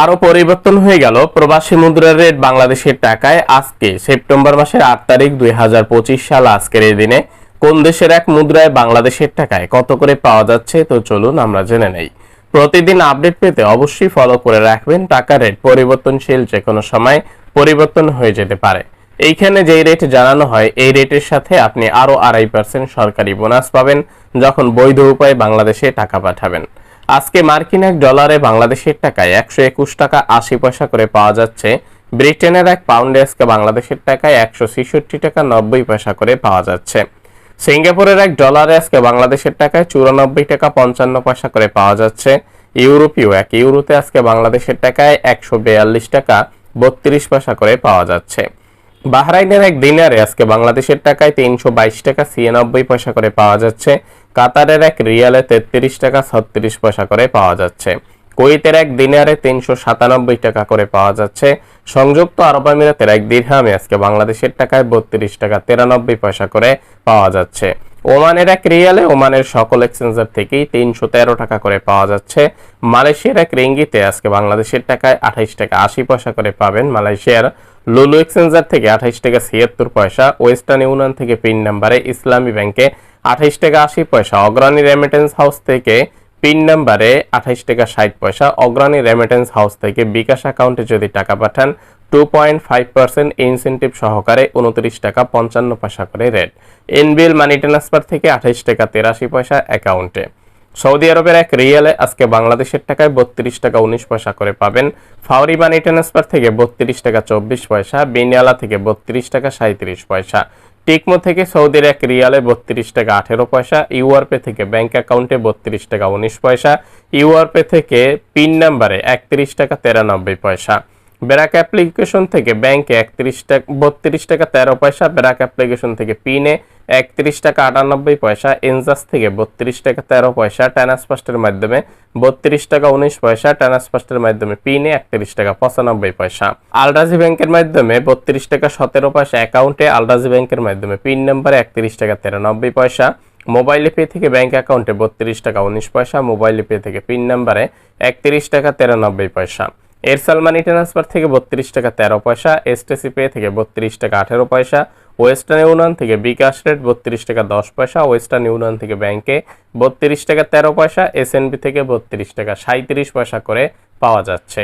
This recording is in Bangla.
আরও পরিবর্তন হয়ে গেল। প্রবাসী মুদ্রার রেট বাংলাদেশের টাকায় আজকে সেপ্টেম্বর মাসের আট তারিখ দু হাজার পঁচিশ সাল আজকের এই দিনে কোন দেশের এক মুদ্রায় বাংলাদেশের টাকায় কত করে পাওয়া যাচ্ছে তো চলুন আমরা জেনে নেই। প্রতিদিন আপডেট পেতে অবশ্যই ফলো করে রাখবেন। টাকা রেট পরিবর্তনশীল যে কোনো সময় পরিবর্তন হয়ে যেতে পারে। এইখানে যেই রেট জানানো হয়, এই রেটের সাথে আপনি আরও আড়াই পার্সেন্ট সরকারি বোনাস পাবেন, যখন বৈধ উপায়ে বাংলাদেশে টাকা পাঠাবেন। আজকে মার্কিন এক ডলারে বাংলাদেশের টাকায় একশো একুশ টাকা আশি পয়সা করে পাওয়া যাচ্ছে। ব্রিটেনের এক পাউন্ডে আজকে বাংলাদেশের টাকায় একশো ছেষট্টি টাকা নব্বই পয়সা করে পাওয়া যাচ্ছে। সিঙ্গাপুরের এক ডলারে আজকে বাংলাদেশের টাকায় চুরানব্বই টাকা পঞ্চান্ন পয়সা করে পাওয়া যাচ্ছে। ইউরোপীয় এক ইউরোতে আজকে বাংলাদেশের টাকায় একশো বেয়াল্লিশ টাকা বত্রিশ পয়সা করে পাওয়া যাচ্ছে। বাহরাইনের এক দিনারে আজকে বাংলাদেশের টাকায় তিনশো বাইশ টাকা ছিয়ানব্বই পয়সা করে পাওয়া যাচ্ছে। কাতারের এক রিয়ালে তেত্রিশ টাকা ছত্রিশ পয়সা করে পাওয়া যাচ্ছে। কুয়েতের এক দিনারে তিনশো সাতানব্বই টাকা করে পাওয়া যাচ্ছে। সংযুক্ত আরব আমিরাতের এক দিরহামে আজকে বাংলাদেশের টাকায় বত্রিশ টাকা তিরানব্বই পয়সা করে পাওয়া যাচ্ছে। ওমানের এক রিয়ালে ওমানের সকল এক্সচেঞ্জার থেকেই তিনশো তেরো টাকা করে পাওয়া যাচ্ছে। মালয়েশিয়ার এক রিঙ্গিতে আজকে বাংলাদেশের টাকায় আঠাইশ টাকা আশি পয়সা করে পাবেন মালয়েশিয়ার লুলু এক্সচেঞ্জার থেকে আঠাইশ টাকা ছিয়াত্তর পয়সা, ওয়েস্টার্ন ইউনিয়ন থেকে পিন নাম্বারে ইসলামী ব্যাংকে আঠাইশ টাকা আশি পয়সা। অগ্রণী রেমিটেন্স হাউস থেকে পিন নাম্বারে আঠাইশ টাকা ষাট পয়সা। অগ্রণী রেমিটেন্স হাউস থেকে বিকাশ অ্যাকাউন্টে যদি টাকা পাঠান two point five percent incentive সহকারে উনত্রিশ টাকা পঞ্চান্ন পয়সা করে রেট এনবিএল মানি ট্রান্সফার থেকে আঠাইশ টাকা তেরাশি পয়সা অ্যাকাউন্টে সৌদি আরবের এক রিয়ালে আজকে বাংলাদেশের টাকায় বত্রিশ টাকা উনিশ পয়সা করে পাবেন। ফাউরি মানি ট্রান্সফার থেকে বত্রিশ টাকা চব্বিশ পয়সা। বিনিয়ালা থেকে বত্রিশ টাকা সাঁত্রিশ পয়সা। টিকমো থেকে সৌদির এক রিয়ালে বত্রিশ টাকা আঠেরো পয়সা, ইউআরপে থেকে ব্যাংক অ্যাকাউন্টে বত্রিশ টাকা উনিশ পয়সা, ইউআরপে থেকে পিন নাম্বারে একত্রিশ টাকা তেরানব্বই পয়সা। ব্যারাক অ্যাপ্লিকেশন থেকে ব্যাংকে একত্রিশ টাকা বত্রিশ টাকা তেরো পয়সা, ব্যারাক অ্যাপ্লিকেশন থেকে পিনে একত্রিশ টাকা আটানব্বই পয়সা, এনজাস থেকে বত্রিশ টাকা তেরো পয়সা ট্রান্সফাস্টের মাধ্যমে বত্রিশ টাকা উনিশ পয়সা ট্রান্সফাস্টের মাধ্যমে পিনে একত্রিশ টাকা পঁচানব্বই পয়সা। আলরাজি ব্যাংকের মাধ্যমে বত্রিশ টাকা সতেরো পয়সা অ্যাকাউন্টে, আলরাজি ব্যাংকের মাধ্যমে পিন নাম্বারে একত্রিশ টাকা তিরানব্বই পয়সা। মোবাইল পে থেকে ব্যাংক অ্যাকাউন্টে বত্রিশ টাকা উনিশ পয়সা, মোবাইল পে থেকে পিন নাম্বারে একত্রিশ টাকা তিরানব্বই পয়সা। এরসাল মানি ট্রান্সফার থেকে বত্রিশ টাকা তেরো পয়সা এসটিসি পে থেকে বত্রিশ টাকা আঠেরো পয়সা ওয়েস্টার্ন ইউনিয়ন থেকে বিকাশ রেট বত্রিশ টাকা দশ পয়সা ওয়েস্টার্ন ইউনিয়ন থেকে ব্যাংকে বত্রিশ টাকা তেরো পয়সা এসএনবি থেকে বত্রিশ টাকা সাঁত্রিশ পয়সা করে পাওয়া যাচ্ছে।